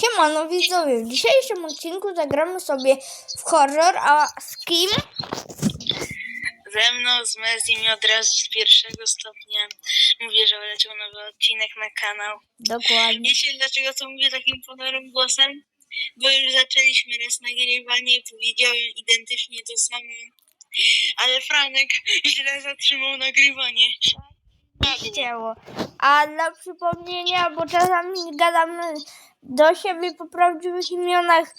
Siemano widzowie, w dzisiejszym odcinku zagramy sobie w horror, a z kim? Ze mną, z Mezim i od razu z pierwszego stopnia mówię, że leciał nowy odcinek na kanał. Dokładnie. Wiecie dlaczego to mówię takim ponorym głosem? Bo już zaczęliśmy raz nagrywanie, powiedziałem identycznie to samo. Ale Franek źle zatrzymał nagrywanie. Ścięło. A dla przypomnienia, bo czasami gadamy do siebie po prawdziwych imionach,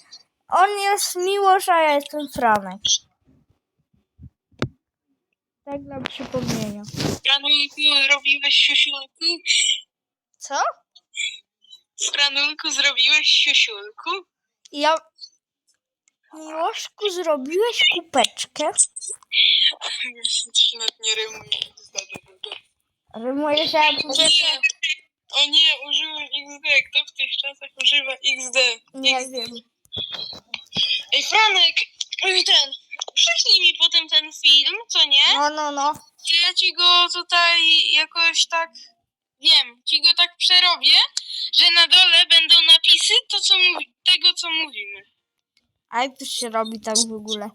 on jest Miłosz, a ja jestem Franek. Tak dla przypomnienia. Franulku, robiłeś siusiulku? Co? Franulku, zrobiłeś siusiulku? Ja... Miłoszku, zrobiłeś kupeczkę? Jeszcze się nawet nie rymuje. Rymuje się O kupeczkę? nie, o nie, użyłem XD. Kto w tych czasach używa XD? Nie wiem. Ej, Franek, oj, ten, prześlij mi potem ten film, co nie? No, no, no. Czy ja ci go tutaj jakoś tak, wiem, ci go tak przerobię, że na dole będą napisy to, co mówi, tego, co mówimy. A jak to się robi tak w ogóle?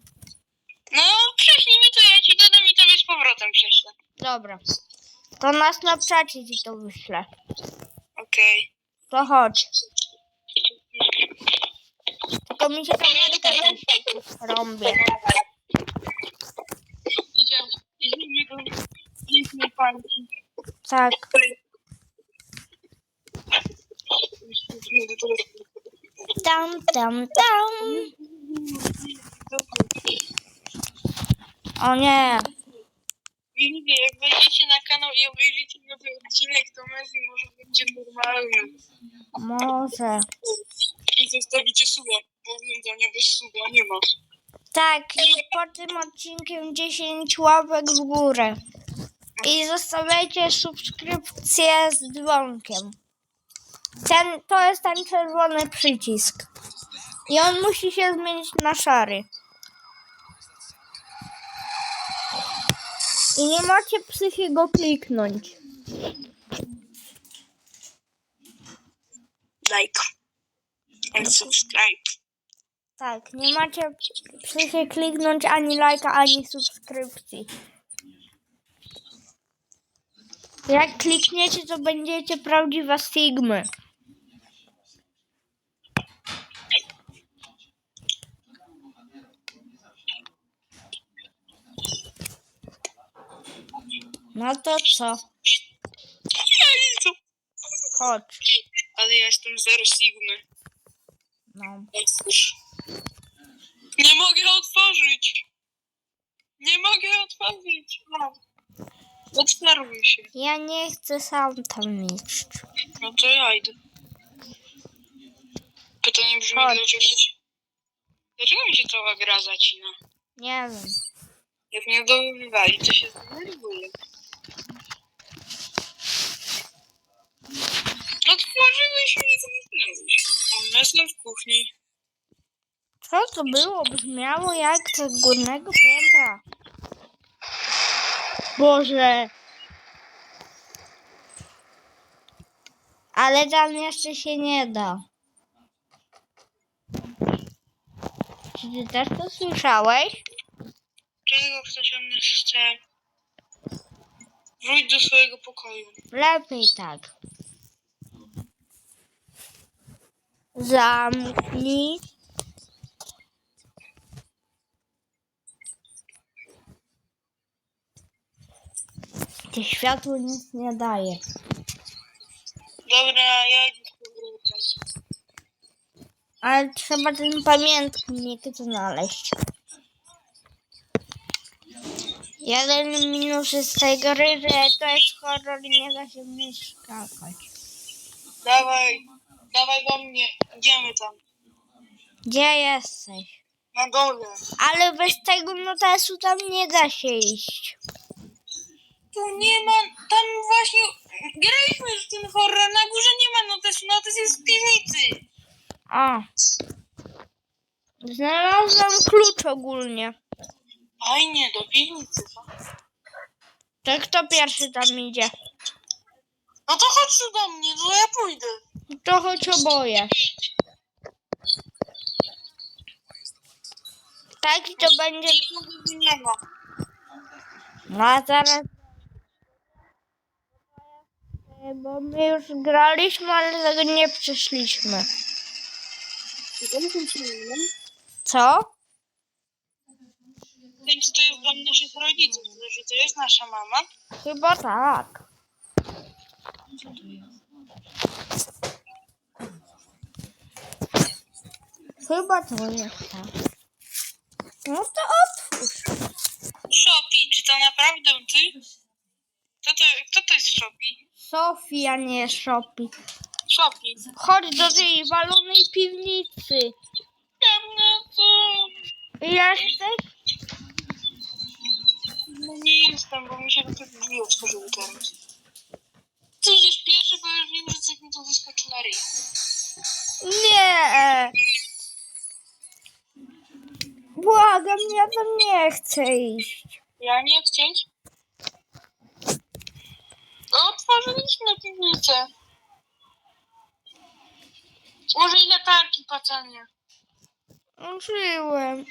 No, prześlij mi to, ja ci dodam i tobie z powrotem prześlę. Dobra. To na Snapchacie ci to wyślę. Okej. To chodź. Tylko mi się kamerka też rąbie. Idziemy, idziemy. Tak. Tam, tam, tam. O nie. Mówię, jak wejdziecie na kanał i obejrzycie nowy odcinek, to Messi może będzie normalny. Może. I zostawicie suba, bo oglądania bez suba nie ma. Tak, i po tym odcinkiem 10 łapek w górę. I zostawiajcie subskrypcję z dzwonkiem. Ten, to jest ten czerwony przycisk. I on musi się zmienić na szary. I nie macie psychy go kliknąć. Like. And subscribe. Tak, nie macie psychy kliknąć ani lajka, ani subskrypcji. Jak klikniecie, to będziecie prawdziwe Sigmy. No to co? Jezu. Chodź. Ale ja jestem zero sigmy. No. Otwórz. Nie mogę otworzyć. Nie mogę otworzyć. No. Otwarły się. Ja nie chcę sam tam iść. No to ja idę. Pytanie brzmi, Chodź. dlaczego, dlaczego mi się cała gra zacina? Nie wiem. Jak mnie go wywali, to się zdenerwuje. Otworzyłeś mi i zamknąłeś. A jestem w kuchni. Co to było? Brzmiało jak z górnego piętra. Boże. Ale tam jeszcze się nie da. Czy ty też to słyszałeś? Czego chcesz od nas chce? Wróć do swojego pokoju. Lepiej tak. Zamknij. To światło nic nie daje. Dobra, ja idę z powrotem. Ale trzeba ten pamiętnik znaleźć. Jeden minus z tej gry, że to jest horror i nie da się w skakać. Dawaj, dawaj do mnie. Idziemy tam. Gdzie jesteś? Na dole. Ale bez tego notesu tam nie da się iść. Tu nie ma, tam właśnie graliśmy już w ten horror. Na górze nie ma notesu, notes jest w piwnicy. O. Znalazłam klucz ogólnie. Fajnie, do piwnicy. To kto pierwszy tam idzie? No to chodź tu do mnie, no ja pójdę trochę cię boję. Tak to będzie coś innego. No a zaraz... E, bo my już graliśmy, ale tego nie przeszliśmy. Co? Więc to jest dla naszych rodziców, że to jest nasza mama? Chyba tak. Co to jest? Chyba to jest tak. No to otwórz. Shopi, czy to naprawdę ty? Kto to, kto to jest Shopi? Sofia, nie Szopi. Shopi. Chodź do tej walonej piwnicy. Pewno to... Jesteś? No nie jestem, bo mi się te drzwi otworzyły teraz. Ty idziesz pierwszy, bo już wiem, że coś mi to wyskoczy na ryj. Nie. Ja tam nie chcę iść. Ja nie chcieć. Otworzyliśmy piwnicę. Może i latarki, pacanie. Użyłem.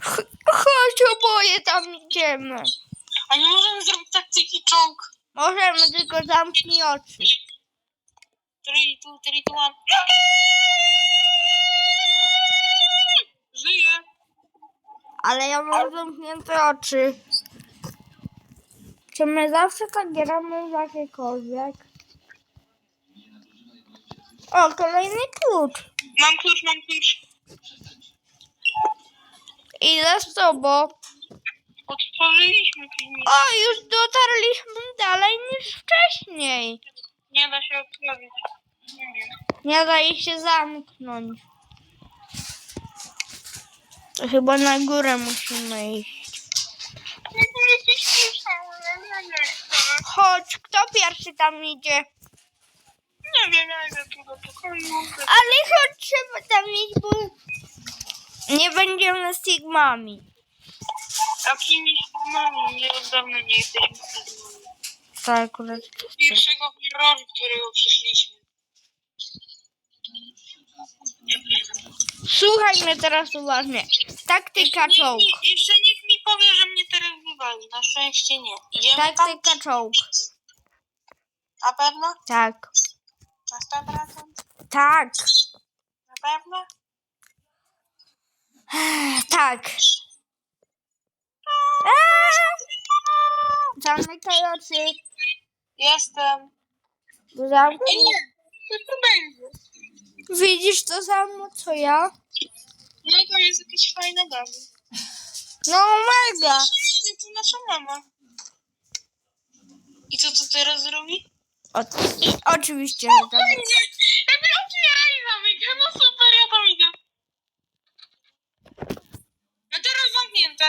Ch- Chodź, oboje tam idziemy. A nie możemy zrobić taktyki czołg? Możemy tylko zamknij oczy. 3, 2, 3, 2, 1. Ale ja mam zamknięte oczy. Czy my zawsze tak gramy w jakiekolwiek? O, kolejny klucz. Mam klucz, mam klucz. Idę z tobą. Otworzyliśmy piwnicę. O, już dotarliśmy dalej niż wcześniej. Nie da się otworzyć. Nie wiem. Nie da jej się zamknąć. To chyba na górę musimy iść. Chodź, kto pierwszy tam idzie? Nie wiem, ja idę tu do pokoju. Ale chodź, trzeba tam iść, bo nie będziemy sigmami. A kimś mamy, nie od dawna nie jesteśmy z Tak, akurat. pierwszego horroru, którego przyszliśmy. Słuchaj mnie teraz uważnie. Taktyka czołg. Nikt, jeszcze nikt mi powie, że mnie teraz wywali. Na szczęście nie. Idziemy tam? Taktyka czołg. Na pewno? Tak. Na 100%? Tak. Na pewno? Tak. Eee! Zamykaj oczy. Jestem. Zamknij. nie. To będzie? Widzisz to samo co ja? No to jest jakieś fajne bawy. No mega. To nasza mama. I co to teraz zrobi? O, oczywiście, że tak. Nie, jakby otwieraj i zamyka. No super, ja tam idę. A teraz zamknięte.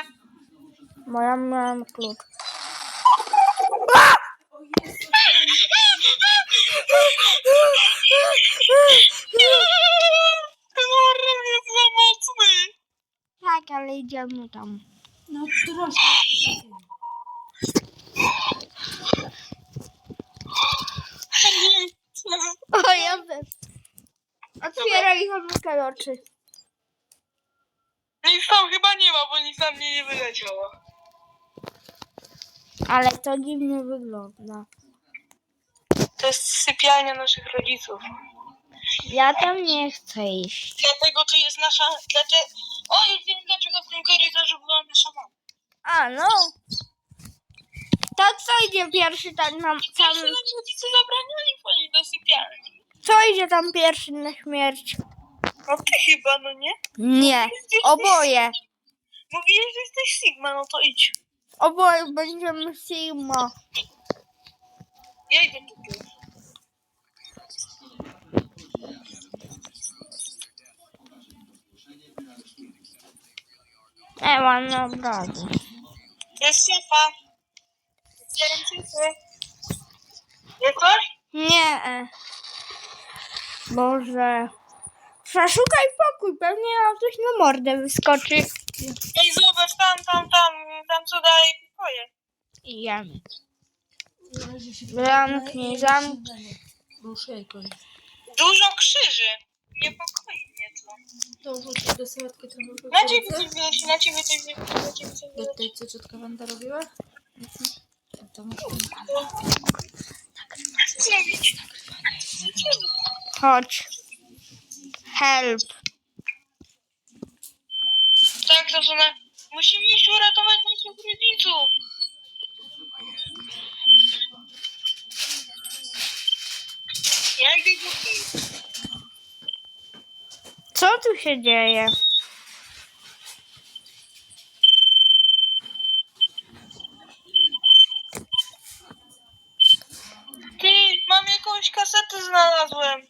Moja miałam klucz. Ten horror jest za mocny. Tak, ale idziemy tam. No troszkę. O, ja też. Otwieraj i zamykaj oczy. Nic tam chyba nie ma, bo nic tam mnie nie wyleciało. Ale to dziwnie wygląda. To jest sypialnia naszych rodziców. Ja tam nie chcę iść. Dlatego to jest nasza... Dlaczego... O, już wiem dlaczego w tym korytarzu była nasza mama. A, no. To co idzie pierwszy tam na Pierwszy sam... nam rodzice zabranili wchodzić do sypialni. Co idzie tam pierwszy na śmierć? No ty chyba, no nie? Nie. Oboje. Mówiłeś, że jesteś Sigma, no to idź. Oboje będziemy Sigma. Ja idę tu. Jest szefa. Otwieram szafę. Jest coś? Nie. Boże. Przeszukaj pokój, pewnie nam coś na mordę wyskoczy. Ej, zobacz, tam, tam, tam, tam co dalej pokoje. Razie się Zamknij, zamknij. Ruszaj koń. Dużo krzyży. Niepokoi mnie to. To wrócę do sałatki trochę Na ciebie coś wyleci, na ciebie coś wyleci, na ciebie coś Do wyleci. tej, co ciotka Wanda robiła? To. Co zrobić? Chodź. Help. Tak, to na... Musimy iść uratować naszych rodziców. Ja idę do tyłu. Co tu się dzieje? Ty, mam jakąś kasetę znalazłem.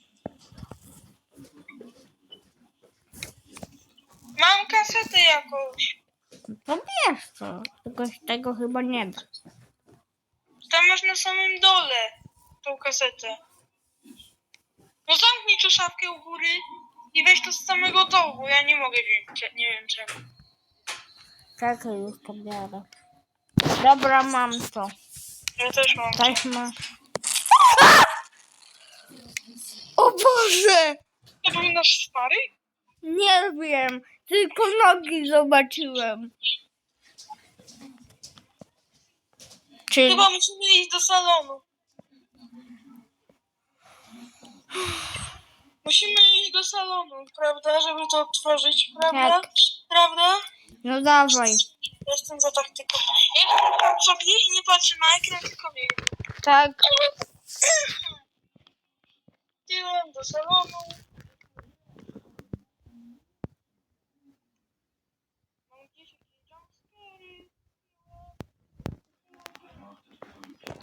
Mam kasetę jakąś. No wiesz co, czegoś tego chyba nie da. Tam masz na samym dole tą kasetę. No zamknij tu szafkę u góry i weź to z samego dołu, bo ja nie mogę wziąć, nie wiem czemu. Czekaj, już pobiorę. Dobra, mam to. Ja też mam. Też masz. O Boże! To był nasz stary? Nie wiem, tylko nogi zobaczyłem. Czy... Chyba musimy iść do salonu. Musimy iść do salonu, prawda, żeby to otworzyć, prawda? Tak. Prawda? No dawaj. Jestem za taktyką. Sobie i nie patrzę na ekran, tylko. Tak. Tyłem do salonu.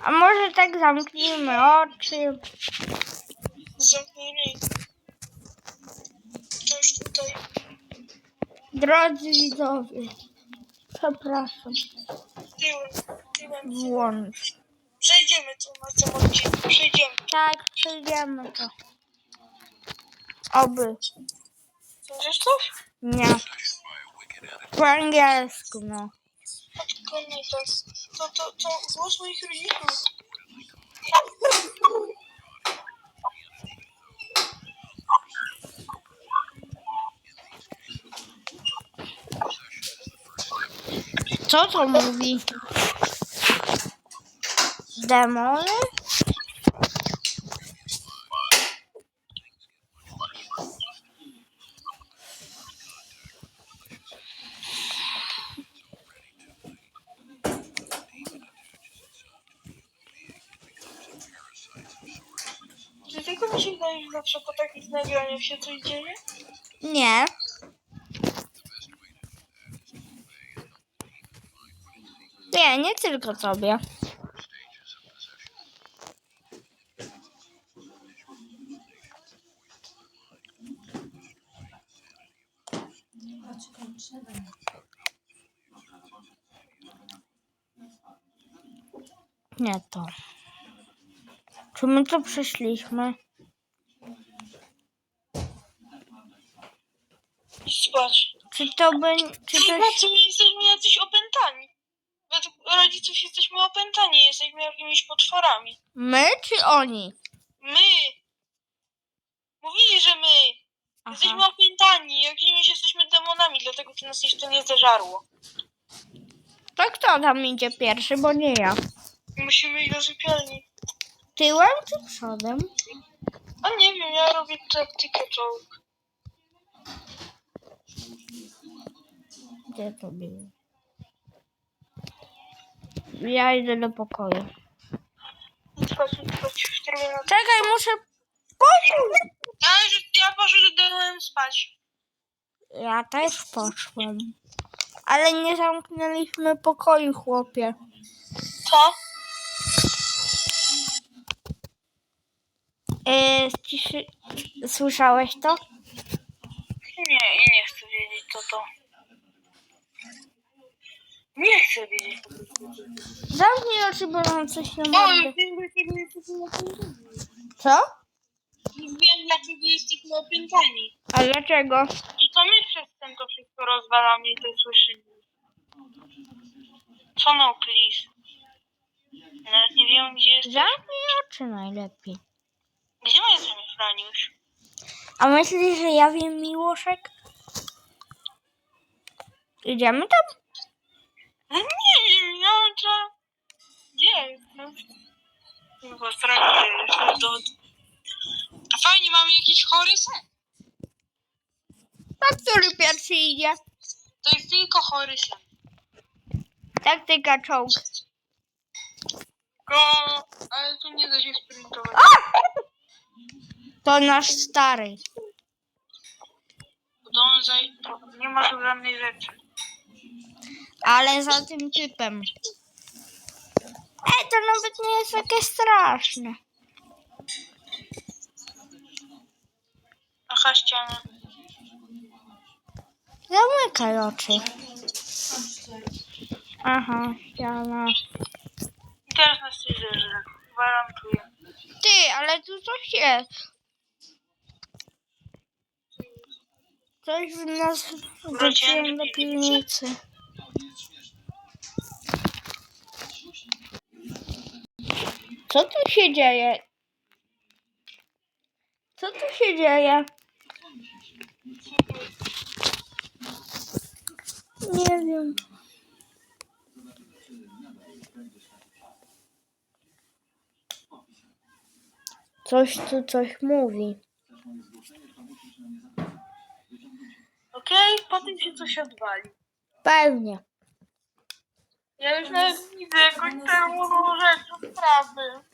A może tak zamknijmy oczy? Zamknij To już tutaj. Drodzy widzowie, przepraszam, Tyłem, tyłem. włącz. Przejdziemy tu na tym odcinku. Przejdziemy. Tak, przejdziemy to. Oby. Słyszysz coś? Nie. Po angielsku, no. Tylko nie to. To, to, to głos moich rodziców. Co to mówi? Demony? Czy tylko mi się wydaje, że zawsze po takich nagraniach się coś dzieje? Nie. Nie, nie tylko tobie. Nie to. Czy my to przeszliśmy? Czy to by... Czy to... Znaczy, my jesteśmy jacyś opętani. Według rodziców jesteśmy opętani, jesteśmy jakimiś potworami. My czy oni? My! Mówili, że my! Jesteśmy Aha. opętani, jakimiś jesteśmy demonami, dlatego to nas jeszcze nie zeżarło. To kto tam idzie pierwszy, bo nie ja. Musimy iść do sypialni. Tyłem czy przodem? A nie wiem, ja robię taktykę czołg. Gdzie to było? Ja idę do pokoju. Idź w. Czekaj, muszę pokój. Ja, że ja poszedłem spać. Ja też poszłem. Ale nie zamknęliśmy pokoju, chłopie. Co? Yy, ciszy... Słyszałeś to? Nie, nie chcę wiedzieć co to. Nie chcę wiedzieć. Zamknij oczy, bo mam coś na O, mordę. wiem dlaczego jesteśmy opętani. Co? Już wiem dlaczego jesteśmy opętani. A dlaczego? I to my przez ten to wszystko rozwalamy i to słyszymy. Co no, please? Nawet nie wiem gdzie jest. Zamknij oczy najlepiej. Gdzie my jesteśmy, Franiusz? A myślisz, że ja wiem, Miłoszek? Idziemy tam? No nie wiem, ja trzeba... Gdzie jestem? Chyba strasznie jeszcze do... A fajnie, mamy jakiś chory sen. A który pierwszy idzie? To jest tylko chory sen. Taktyka czołg. Tylko... Ale tu nie da się sprintować. To nasz stary. To to Nie ma tu żadnej rzeczy. Ale za tym typem. Ej, to nawet nie jest takie straszne. Aha, ściana. Zamykaj oczy. Aha, ściana. I teraz nas coś zeżre. Gwarantuję. Ty, ale tu coś jest. Coś w nas wróciłem do piwnicy. Co tu się dzieje? Co tu się dzieje? Nie wiem. Coś tu coś mówi. Okej, potem się coś odwali. Pewnie. Ja już nawet widzę jakąś czerwoną rzecz od sprawy.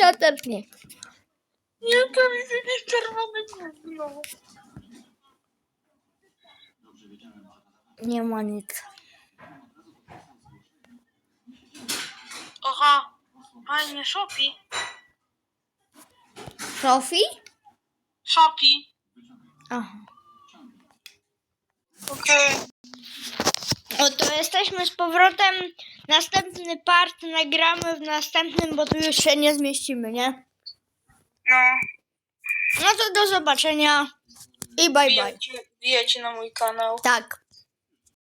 Ja też nie. Nie, to widzę jakieś czerwone gówno. Nie ma nic. Aha, fajnie, Shopi. Sofii? Shopi. Aha. Okej. O, to jesteśmy z powrotem. Następny part nagramy w następnym, bo tu już się nie zmieścimy, nie? No, No to do zobaczenia i bye bye. wbijajcie, wbijajcie na mój kanał. Tak.